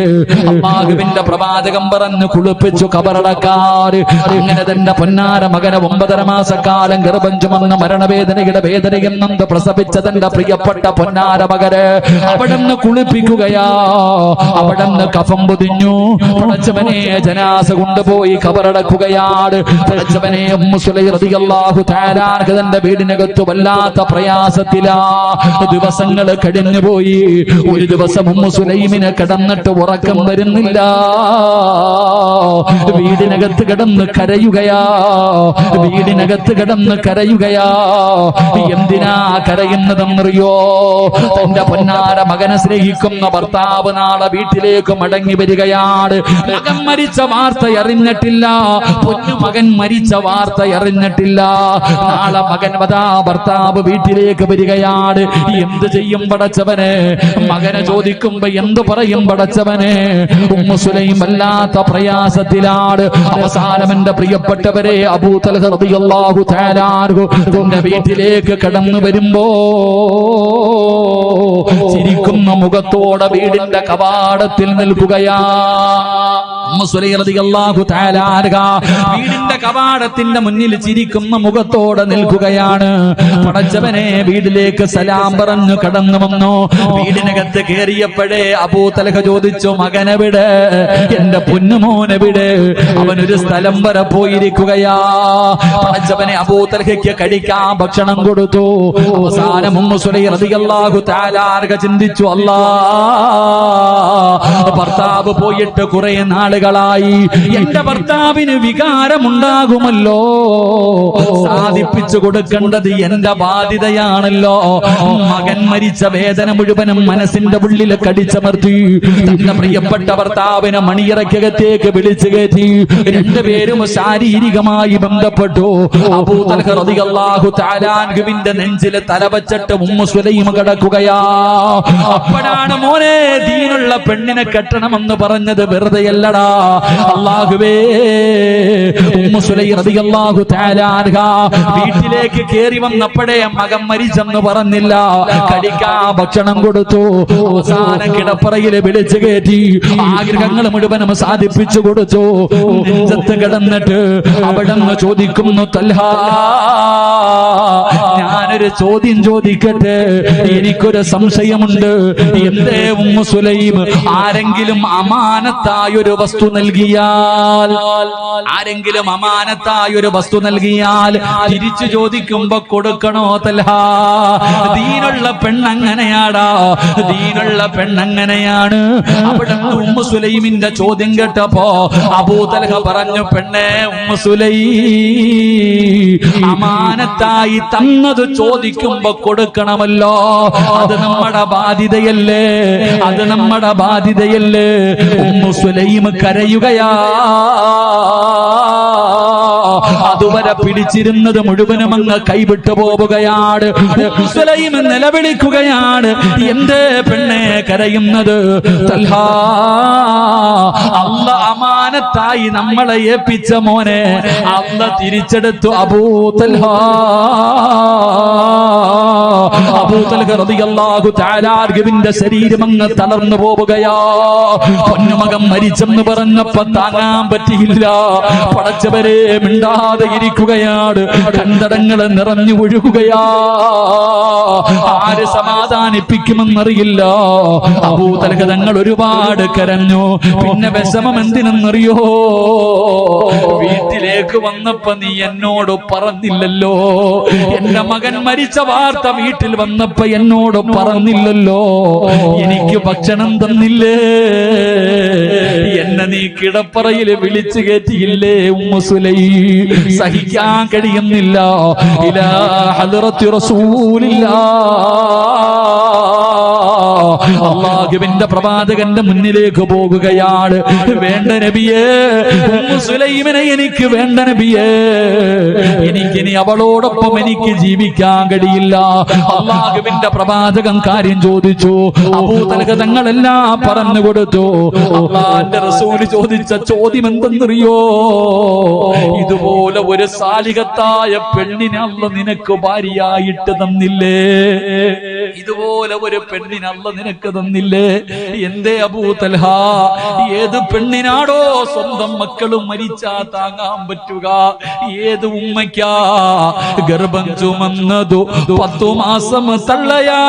അള്ളാഹുവിന്റെ പ്രവാചകം പറഞ്ഞു കുളിപ്പിച്ചു കബറടക്കാറ് അങ്ങനെ തന്റെ പൊന്നാര മകനെ ഒമ്പതര മാസക്കാലം ഗർഭം ചുമന്ന മരണവേദനയുടെ വേദനയും നന്ദ പ്രസവിച്ച തന്റെ പ്രിയപ്പെട്ട പൊന്നാര മകന് നിന്ന് കുളിപ്പിക്കുകയാ. അവിടുന്ന് കഫം പൊതിഞ്ഞു. പടച്ചവനെ ജനാസ കൊണ്ടുപോയി കബറടക്കുകയാണ്. പടച്ചവനെ അള്ളാഹു താരാർഹതന്റെ തന്റെ വീടിനകത്ത് വല്ലാത്ത പ്രയാസത്തിലാ. ദിവസങ്ങൾ കഴിഞ്ഞുപോയി. ഒരു ദിവസം ഉമ്മു സുലൈമിനെ കിടന്നിട്ട് ഉറക്കം വരുന്നില്ല. വീടിനകത്ത് കിടന്ന് കരയുകയാ. വീടിനകത്ത് കിടന്ന് കരയുകയാ. എന്തിനാ കരയുന്നതെന്നറിയോ? തന്റെ പൊന്നാര മകനെ സ്നേഹിക്കുന്ന ഭർത്താവ് നാളെ വീട്ടിലേക്ക് മടങ്ങി വരികയാണ്. മകൻ മരിച്ച വാർത്ത അറിഞ്ഞിട്ടില്ല. പൊന്നു മകൻ മരിച്ച വാർത്ത അറിഞ്ഞിട്ടില്ല. നാളെ മകൻ വതാ ഭർത്താവ് വീട്ടിലേക്ക് വരികയാണ്. എന്ത് ചെയ്യും പടച്ചവന്? മകനെ ചോദിക്കുമ്പോ എന്ത് പറയും പടച്ചവനെ? ഉമ്മ സുലൈം വല്ലാത്ത പ്രയാസത്തിലാണ്. അവസാനം എന്റെ പ്രിയപ്പെട്ടവരെ അബൂതലഹു തന്റെ വീട്ടിലേക്ക് കടന്നു വരുമ്പോ ചിരിക്കുന്ന മുഖത്തോടെ വീടിന്റെ കവാടത്തിൽ നിൽക്കുകയാ. വീടിന്റെ കവാടത്തിന്റെ മുന്നിൽ ചിരിക്കുന്ന മുഖത്തോടെ നിൽക്കുകയാണ്. പടച്ചവനെ വീട്ടിലേക്ക് സലാം പറഞ്ഞു കടന്നു വന്നു. വീടിനകത്ത് കയറിയപ്പോഴേ അബൂതലഹ ചോദിച്ചു മകനെവിടെ? എന്റെ പൊന്നുമോനെവിടെ അവനൊരു സ്ഥലം വരെ പോയിരിക്കുകയാ. പടച്ചവനെ കഴിക്കാൻ ഭക്ഷണം കൊടുത്തു. അവസാനം ചിന്തിച്ചു അല്ലാ ഭർത്താവ് പോയിട്ട് കുറെ നാളുകളായി. എന്റെ ഭർത്താവിന് വികാരമുണ്ടാകുമല്ലോ. സാധിപ്പിച്ചു കൊടുക്കേണ്ടത് എന്റെ ബാധ്യതയാണല്ലോ. മകൻ മരിച്ച വേദന മുഴുവനും മനസ്സിന്റെ ഉള്ളിൽ കടിച്ചമർത്തി. തന്റെ പ്രിയപ്പെട്ട ഭർത്താവ് ഭർത്താവിനെ മണിയറയ്ക്കകത്തേക്ക് വിളിച്ചു കയറ്റി. രണ്ടുപേരും ശാരീരികമായി ബന്ധപ്പെട്ടു. അബൂതൽഹ റളിയല്ലാഹു തആലാൻഹുവിന്റെ നെഞ്ചിലെ തലവച്ചിട്ട് ഉമ്മു സുലൈം കിടക്കുകയാ. അപ്പോഴാണ് മോനെ ദീനുള്ള പെണ്ണിനെ കെട്ടണമെന്ന് പറഞ്ഞത് വെറുതെയല്ലടാ അള്ളാഹുവേ ഉമ്മു സുലൈം റളിയല്ലാഹു തആലാൻഹ വീട്ടിലേക്ക് കേറി വന്നപ്പോഴേ മകൻ മരിച്ചെന്ന് പറഞ്ഞില്ല. കടിക്കാ ഭക്ഷണം കൊടുത്തു. അവസാനം കിടപ്പറയിൽ വിളിച്ചു കയറ്റി. ആഗ്രഹങ്ങൾ മുഴുവനും സാധിപ്പിച്ചു കൊടുത്തു. നെഞ്ചത്ത് കിടന്നിട്ട് അവിടെ ചോദിക്കുന്നു തൽഹ ഞാനൊരു ചോദ്യം ചോദിക്കട്ടെ? എനിക്കൊരു സംശയമുണ്ട്. എന്തേ സുലൈം? ആരെങ്കിലും അമാനത്തായ ഒരു വസ്തു നൽകിയാൽ ആരെങ്കിലും അമാനത്തായ ഒരു വസ്തു നൽകിയാൽ തിരിച്ചു ചോദിക്കുമ്പോ കൊടുക്കണോ തൽഹ? ദീനുള്ള പെണ്ണങ്ങനെയാടാ. ദീനുള്ള പെണ്ണങ്ങനെയാണ്. അവിടെ ഉമ്മ സുലൈമിന്റെ ചോദ്യം കേട്ടപ്പോ അബൂതലഹ പറഞ്ഞു പെണ്ണെ ഉമ്മ സുലൈ അമാനത്തായി തന്നത് ചോദിക്കുമ്പോ കൊടുക്കണമല്ലോ. അത് നമ്മുടെ ബാധ്യതയല്ലേ? അത് നമ്മുടെ ബാധ്യതയല്ലേ? ഉമ്മ സുലൈം കരയുകയാ. അതുവരെ പിടിച്ചിരുന്നത് മുഴുവനും അങ്ങ് കൈവിട്ടു പോവുകയാണ്. നിലവിളിക്കുകയാണ്. എന്തേ പെണ്ണെ കരയുന്നത്? അല്ല അമാനത്തായി നമ്മളെ ഏൽപ്പിച്ച മോനെ. അല്ല തിരിച്ചെടുത്തു അബൂ തൽഹാ അബൂ തൽഹ റളിയല്ലാഹു തആല അർഗുവിന്റെ ശരീരം അങ്ങ് തളർന്നു പോവുകയാ. പൊന്നുമകം മരിച്ചെന്ന് പറഞ്ഞപ്പോ താങ്ങാൻ പറ്റിയില്ല. പടച്ചവരെ മിണ്ടാതെ ഇരിക്കുകയാണ്. കണ്ടടങ്ങൾ നിറഞ്ഞു ഒഴുകുകയാ. ആര് സമാധാനിപ്പിക്കുമെന്നറിയില്ല. അബൂതൽഹ തങ്ങൾ ഒരുപാട് കരഞ്ഞു. പിന്നെ വിഷമം എന്തിനെന്നറിയോ? വീട്ടിലേക്ക് വന്നപ്പോ നീ എന്നോട് പറഞ്ഞില്ലല്ലോ. എന്റെ മകൻ മരിച്ച വാർത്ത വീട്ടിൽ വന്നപ്പോ എന്നോട് പറഞ്ഞില്ലല്ലോ. എനിക്ക് ഭക്ഷണം തന്നില്ലേ? എന്നെ നീ കിടപ്പറയിൽ വിളിച്ചു കയറ്റിയില്ലേ ഉമ്മസുലൈ സഹിക്കാൻ കഴിയുന്നില്ല. ഇലാ ഹദ്റത്തി റസൂലില്ലാ. അള്ളാഹുവിന്റെ പ്രവാചകന്റെ മുന്നിലേക്ക് പോകുകയാണ്. വേണ്ട നബിയേ സുലൈമനെ എനിക്ക് വേണ്ട നബിയേ. എനിക്കിനി അവളോടൊപ്പം എനിക്ക് ജീവിക്കാൻ കഴിയില്ല. അള്ളാഹുവിന്റെ പ്രവാചകൻ കാര്യം ചോദിച്ചു. അബൂതലക തങ്ങളെല്ലാം പറഞ്ഞു കൊടുത്തു. അള്ളാന്റെ ചോദിച്ച ചോദ്യം എന്തെന്നറിയോ? ഇതുപോലെ ഒരു സാലികത്തായ പെണ്ണിനെ അല്ല നിനക്ക് ഭാര്യയായിട്ട് തന്നില്ലേ? ഇതുപോലെ ഒരു പെണ്ണിനെ അല്ല നിനക്ക് തന്നില്ലേ എന്തേ അബൂതൽഹ ഏത് പെണ്ണിനാടോ സ്വന്തം മക്കളും മരിച്ചാ താങ്ങാൻ പറ്റുക? ഏത് ഉമ്മയ്ക്കാ? ഗർഭം ചുമന്നതു പത്തു മാസം തള്ളയാ.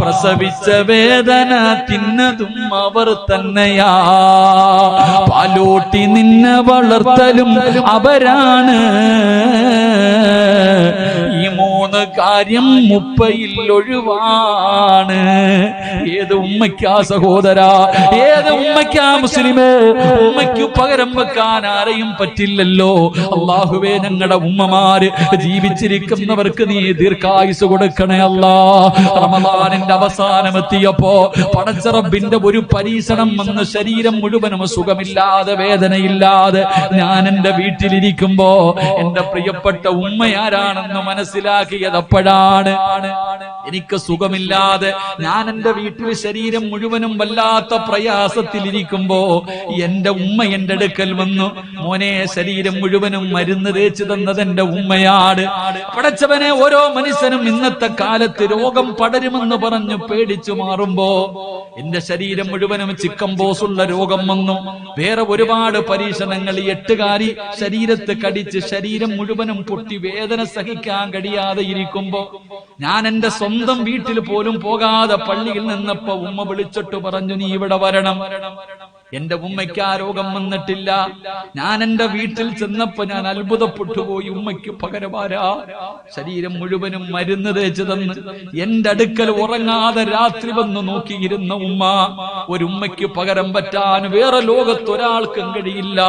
പ്രസവിച്ച വേദന തിന്നതും അവർ തന്നെയാ. പാലോട്ടി നിന്നെ വളർത്തലും അവരാണ്. മൂന്ന് കാര്യം മുപ്പയിൽ ഒഴിവാണ്. ഏത് ഉമ്മയ്ക്കാ സഹോദര? ഏത് ഉമ്മയ്ക്കാ മുസ്ലിമേ? ഉമ്മയ്ക്കു പകരം വെക്കാൻ ആരെയും പറ്റില്ലല്ലോ. അള്ളാഹുവേ ഞങ്ങളുടെ ഉമ്മമാര് ജീവിച്ചിരിക്കുന്നവർക്ക് നീ ദീർഘായുസ് കൊടുക്കണേ അല്ലാ. റമദാനിന്റെ അവസാനം എത്തിയപ്പോ പടച്ചറബിന്റെ ഒരു പരീക്ഷണം വന്ന് ശരീരം മുഴുവനും സുഖമില്ലാതെ വേദനയില്ലാതെ ഞാൻ എന്റെ വീട്ടിലിരിക്കുമ്പോ എന്റെ പ്രിയപ്പെട്ട ഉമ്മയാരാണെന്ന് മനസ്സിലാക്കിയത് അപ്പോഴാണ് എനിക്ക് സുഖമില്ലാതെ ഞാൻ എന്റെ വീട്ടിൽ ശരീരം മുഴുവനും വല്ലാത്ത പ്രയാസത്തിലിരിക്കുമ്പോ എന്റെ ഉമ്മ എന്റെ അടുക്കൽ വന്നു മോനെ ശരീരം മുഴുവനും മരുന്ന് തേച്ചു തന്നത് എന്റെ ഉമ്മയാണ്. പടച്ചവനെ ഓരോ മനുഷ്യനും ഇന്നത്തെ കാലത്ത് രോഗം പടരുമെന്ന് പറഞ്ഞു പേടിച്ചു മാറുമ്പോ എന്റെ ശരീരം മുഴുവനും ചിക്കൻ ബോസുള്ള രോഗം വന്നു. വേറെ ഒരുപാട് പരീക്ഷണങ്ങൾ എട്ടുകാരി ശരീരത്ത് കടിച്ച് ശരീരം മുഴുവനും പൊട്ടി വേദന സഹിക്കാൻ കഴിയാതെ ഇരിക്കുമ്പോ ഞാൻ എന്റെ സ്വന്തം വീട്ടിൽ പോലും പോകാതെ പള്ളിയിൽ നിന്നപ്പോ ഉമ്മ വിളിച്ചിട്ട് പറഞ്ഞു നീ ഇവിടെ വരണം. എന്റെ ഉമ്മയ്ക്ക് ആ രോഗം വന്നിട്ടില്ല. ഞാൻ എന്റെ വീട്ടിൽ ചെന്നപ്പോ ഞാൻ അത്ഭുതപ്പെട്ടു പോയി ഉമ്മയ്ക്ക് പകരമാരാ ശരീരം മുഴുവനും മരുന്ന് തേച്ച് തന്ന് എന്റെ അടുക്കൽ ഉറങ്ങാതെ രാത്രി വന്ന് നോക്കിയിരുന്ന ഉമ്മ ഒരു ഉമ്മയ്ക്ക് പകരം പറ്റാൻ വേറെ ലോകത്ത് ഒരാൾക്കും കഴിയില്ല.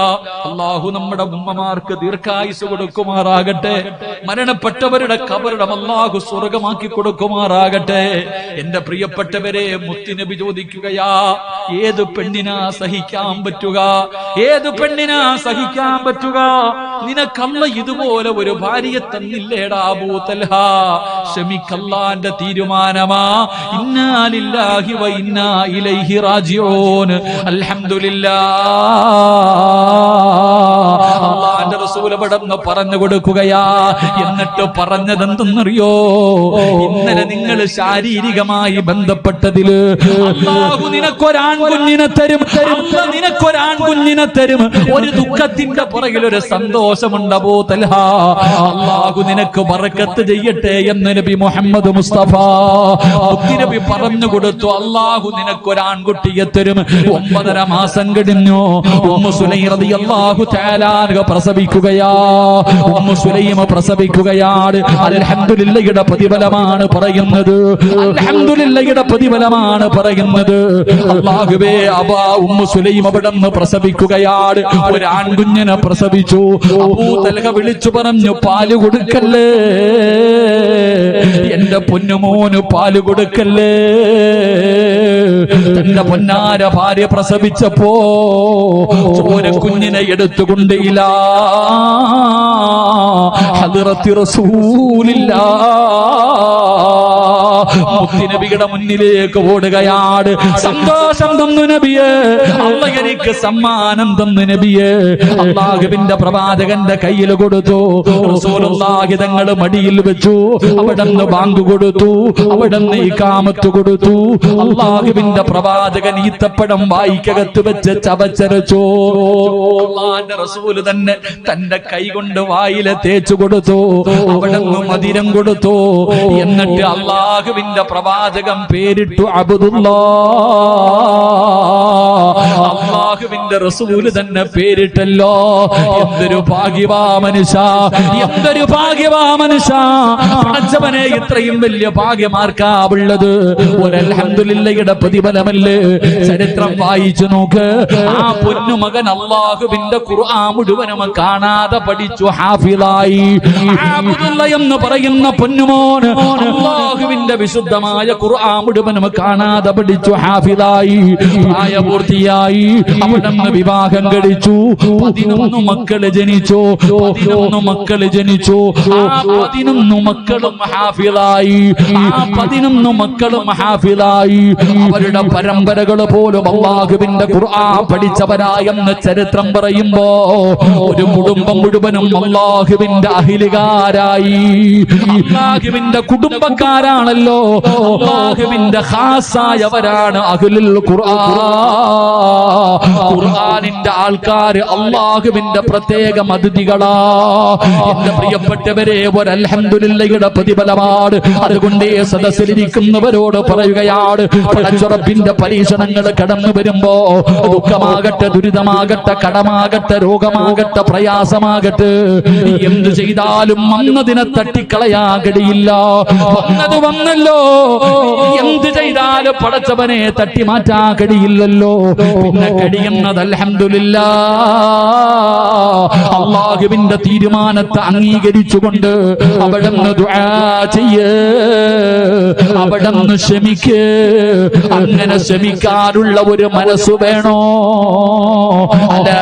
അള്ളാഹു നമ്മുടെ ഉമ്മമാർക്ക് ദീർഘായുസ് കൊടുക്കുമാറാകട്ടെ. മരണപ്പെട്ടവരുടെ കബറിടം അള്ളാഹു സ്വർഗമാക്കി കൊടുക്കുമാറാകട്ടെ. എന്റെ പ്രിയപ്പെട്ടവരെ മുത്തിനബി ചോദിക്കുകയാ ഏത് പെണ്ണിനാ സഹിക്കാൻ പറ്റുക. ഏത് പെണ്ണിനാ സഹിക്കാൻ പറ്റുക? നിനക്കല്ല ഇതുപോലെ ഒരു ഭാര്യയെ തന്നില്ലേടാ അബൂതൽഹ ക്ഷമിക്കല്ലാന്റെ തീരുമാനമാ. ഇന്നാലില്ലാഹി വ ഇലൈഹി റാജിഊൻ. അൽഹംദുലില്ലാ. അള്ളാന്റെ റസൂൽ പറഞ്ഞു കൊടുക്കുകയാ. എന്നിട്ട് പറഞ്ഞതെന്തെന്നറിയോ? ഇന്നലെ നിങ്ങൾ ശാരീരികമായി ബന്ധപ്പെട്ടതിൽ അള്ളാഹു നിനക്കൊരാൺകുഞ്ഞിനെ തരും. അല്ല നിനക്കൊരാൺകുഞ്ഞിനെ തരും. ഒരു ദുഃഖത്തിന്റെ പുറകിൽ ഒരു അബൂ തൽഹ. അള്ളാഹു നിനക്ക് ബറക്കത്ത് ചെയ്യട്ടെ എന്ന് നബി മുഹമ്മദ് മുസ്തഫ നബി പറഞ്ഞു കൊടുത്തു. അള്ളാഹു നിനക്കൊരാൺകുട്ടിയെ തരും. ഒമ്പതര മാസം കഴിഞ്ഞു. ഉമ്മു സുലൈം റളിയല്ലാഹു തആല അൻഹ പ്രസവിക്കുകയാ ഉമ്മു സുലൈമ പ്രസവിക്കുകയാണ്. അൽഹംദുലില്ലയുടെ പ്രതിഫലമാണ് പറയുന്നത്. അൽഹംദുലില്ലയുടെ പ്രതിഫലമാണ് പറയുന്നത്. അല്ലാഹുവേ അബ ഉമ്മു സുലൈം നിന്ന് പ്രസവിക്കുകയാണ്. ഒരു ആൺകുഞ്ഞിനെ പ്രസവിച്ചു. അബൂ തൽഹ വിളിച്ചു പറഞ്ഞു പാൽ കൊടുക്കല്ലേ? എന്റെ പൊന്നുമോന് പാൽ കൊടുക്കല്ലേ? തന്റെ പൊന്നാര ഭാര്യ പ്രസവിച്ചപ്പോ ചോര കുഞ്ഞിനെ എടുത്തുകൊണ്ടില്ല ഹദ്റത്തി റസൂലില്ലാ. മുത്തിനബിയുടെ മുന്നിലേക്ക് ഓടുകയാണ് സന്തോഷം തന്നു നബിയെ. അള്ള എനിക്ക് സമ്മാനം തന്നു നബിയെ. അള്ളാഹുവിന്റെ പ്രവാചകന്റെ കയ്യിൽ കൊടുത്തു. തങ്ങൾ മടിയിൽ വെച്ചു. അവിടുന്ന് ബാങ്ക് കൊടുത്തു. അവിടുന്ന് ഈ കാമത്ത് കൊടുത്തു. അള്ളാഹുവിന്റെ പ്രവാചകൻ ഈത്തപ്പഴം വായിക്കകത്ത് വെച്ച് ചവച്ചരച്ചോ. റസൂൽ തന്നെ തന്റെ കൈ കൊണ്ട് വായിലെ തേച്ചു കൊടുത്തു. അവിടുന്ന് മധുരം കൊടുത്തു. എന്നിട്ട് അള്ളാഹുവിന്റെ പ്രവാചകം പേരിട്ടു അബുദുല്ലാ. അള്ളാഹുവിന്റെ റസൂൽ തന്നെ പേരിട്ടല്ലോ. എന്തൊരു ഭാഗ്യവാ മനുഷ്യ. എന്തൊരു ഭാഗ്യവാ മനുഷ്യ. പടച്ചവനെ ഇത്രയും വലിയ ഭാഗ്യമാർക്കാവുള്ളത് ഒരു അൽഹംദുലില്ലയുടെ പ്രതിഫലമല്ലേ? ചരിത്രം വായിച്ചു നോക്ക്. ആ പൊന്നുമകൻ അള്ളാഹുവിന്റെ ഖുർആൻ മുഴുവനും കാണാതെ പഠിച്ചു ഹാഫിലായി എന്ന് പറയുന്ന പൊന്നുമോൻ അള്ളാഹുവിന്റെ വിശുദ്ധമായ ഖുർആൻ മുഴുവനും കാണാതെ പഠിച്ചു ഹാഫിലായി പ്രായപൂർത്തിയായി അവിടുന്ന് വിവാഹം കഴിച്ചു. പതിനൊന്ന് മക്കൾ ജനിച്ചു. പതിനൊന്ന് മക്കൾ ജനിച്ചു. പതിനൊന്ന് മക്കളും ഹാഫിലായി പതിനൊന്ന് മക്കളും ഹാഫിലായി അവരുടെ പരമ്പരകൾ പോലും അള്ളാഹുവിന്റെ ഖുർആൻ പഠിച്ചവരായെന്ന് ചരിത്രം പറയുമ്പോ ഒരു കുടുംബം മുഴുവനും അള്ളാഹുവിന്റെ അഹിലുകാരായി. അള്ളാഹുവിന്റെ കുടുംബക്കാരാണല്ലോ. അള്ളാഹുവിന്റെ ഖാസായവരാണ് അഹ്ലുൽ ഖുർആൻ. ഖുർആനിന്റെ ആൾക്കാർ അള്ളാഹുവിന്റെ പ്രത്യേക അതിഥികളാ. എന്റെ പ്രിയപ്പെട്ടവരെ ഒരു അൽഹംദുലില്ലയുടെ പ്രതിഫലമാണ്. അതുകൊണ്ട് സദസ്സിലിരിക്കുന്നവരോട് പറയുകയാണ് പടച്ചുറപ്പിന്റെ പരീക്ഷണങ്ങൾ കടന്നു വരുമ്പോ ദുഃഖമാകട്ടെ ദുരിതമാകട്ടെ കടമാകട്ടെ രോഗമാകട്ടെ പ്രയാസമാകട്ടെ എന്ത് ചെയ്താലും വന്നതിനെ തട്ടിക്കളയാ കഴിയില്ല വന്നത് വന്നല്ലോ. എന്ത് ചെയ്താലും പടച്ചവനെ തട്ടി മാറ്റാ കഴിയില്ലല്ലോ പിന്നെ കഴിയുന്നത് അൽഹംദുലില്ല. അള്ളാഹുവിന്റെ തീരുമാനത്തെ അംഗീകരിച്ചുകൊണ്ട് അവിടുന്ന് ചെയ്യ്. അവിടുന്ന് ക്ഷമിക്ക്. അങ്ങനെ ക്ഷമിക്കാനുള്ള ഒരു മനസ്സ് വേണോ? അലാ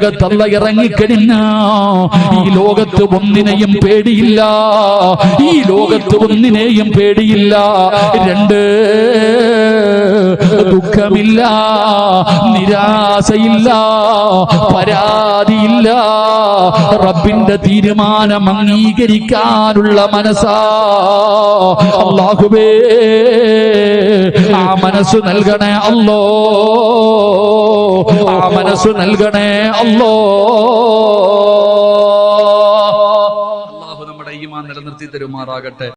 ഹൃദയത്തിന്റെ അകത്തല്ല ഇറങ്ങിക്കഴിഞ്ഞ ഈ ലോകത്ത് ഒന്നിനെയും പേടിയില്ല. ഈ ലോകത്ത് ഒന്നിനെയും പേടിയില്ല. രണ്ട് ദുഃഖമില്ല നിരാശയില്ല പരാതിയില്ല. റബ്ബിന്റെ തീരുമാനം അംഗീകരിക്കാനുള്ള മനസ്സാ. അള്ളാഹുബേ ആ മനസ്സ് നൽകണേ അല്ലോ. ആ മനസ്സ് നൽകണേ അല്ലോ അള്ളാഹു നമ്മുടെ ഈമാൻ നിലനിർത്തി തരുമാറാകട്ടെ.